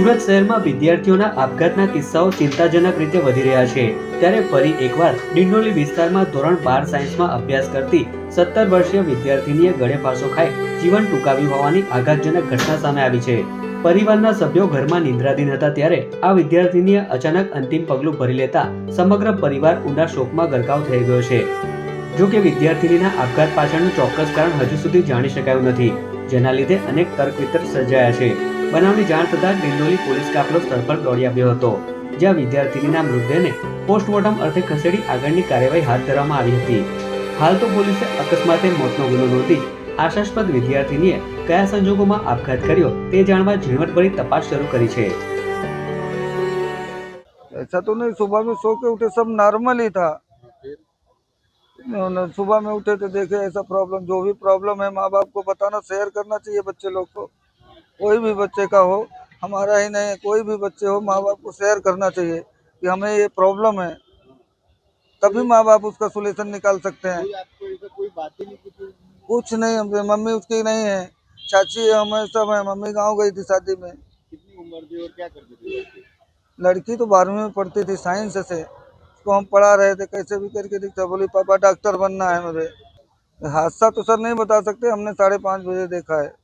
સુરત શહેરમાં વિદ્યાર્થીઓના આપઘાતના કિસ્સાઓ ચિંતાજનક રીતે વધી રહ્યા છે. ત્યારે ફરી એકવાર ડિંડોલી વિસ્તારમાં ધોરણ બાર સાયન્સમાં અભ્યાસ કરતી સત્તર વર્ષીય વિદ્યાર્થીનીએ ગળે ફાંસો ખાઈ જીવન ટૂંકાવ્યું હોવાની આઘાતજનક ઘટના સામે આવી છે. પરિવારના સભ્યો ઘરમાં નિંદ્રાધીન હતા ત્યારે આ વિદ્યાર્થીનીએ અચાનક અંતિમ પગલું ભરી લેતા સમગ્ર પરિવાર ઊંડા શોકમાં ગરકાવ થઈ ગયો છે. જો કે વિદ્યાર્થીનીના આપઘાત પાછળનું ચોક્કસ કારણ હજુ સુધી જાણી શકાયું નથી, જેના લીધે અનેક તર્ક વિતર્ક સર્જાયા છે. બનાવની જાણ થતાં ડિંડોલી પોલીસ કાફલો સ્થળ પર દોડી આવ્યો હતો જ્યાં વિદ્યાર્થીનીના મૃતદેહને પોસ્ટમોર્ટમ અર્થે ખસેડી આગળની કાર્યવાહી હાથ ધરવામાં આવી હતી હાલ તો પોલીસે અકસ્માતે મોતનો ગુનો નોંધી આશાસ્પદ વિદ્યાર્થીનીએ કયા સંજોગોમાં આપઘાત કર્યો તે જાણવા ઝીણવટભરી તપાસ શરૂ કરી છે ऐसा तो नहीं सुबह में सो के उठे सब नॉर्मल ही था न- सुबह में उठे तो देखे ऐसा प्रॉब्लम जो भी प्रॉब्लम है माँ बाप को बताना शेयर करना चाहिए बच्चे लोग को कोई भी बच्चे का हो हमारा ही नहीं कोई भी बच्चे हो माँ बाप को शेयर करना चाहिए कि हमें ये प्रॉब्लम है। तभी माँ बाप उसका सोल्यूशन निकाल सकते हैं। कुछ नहीं हम- मम्मी उसकी नहीं है। चाची है हमें सब है। मम्मी गाँव गई थी शादी में। कितनी उम्र थी और क्या करती थी लड़की? तो बारहवीं में पढ़ती थी साइंस से। उसको हम पढ़ा रहे थे कैसे भी करके दिखता। बोली पापा डॉक्टर बनना है मुझे। हादसा तो सर नहीं बता सकते हमने साढ़े पाँच बजे देखा है।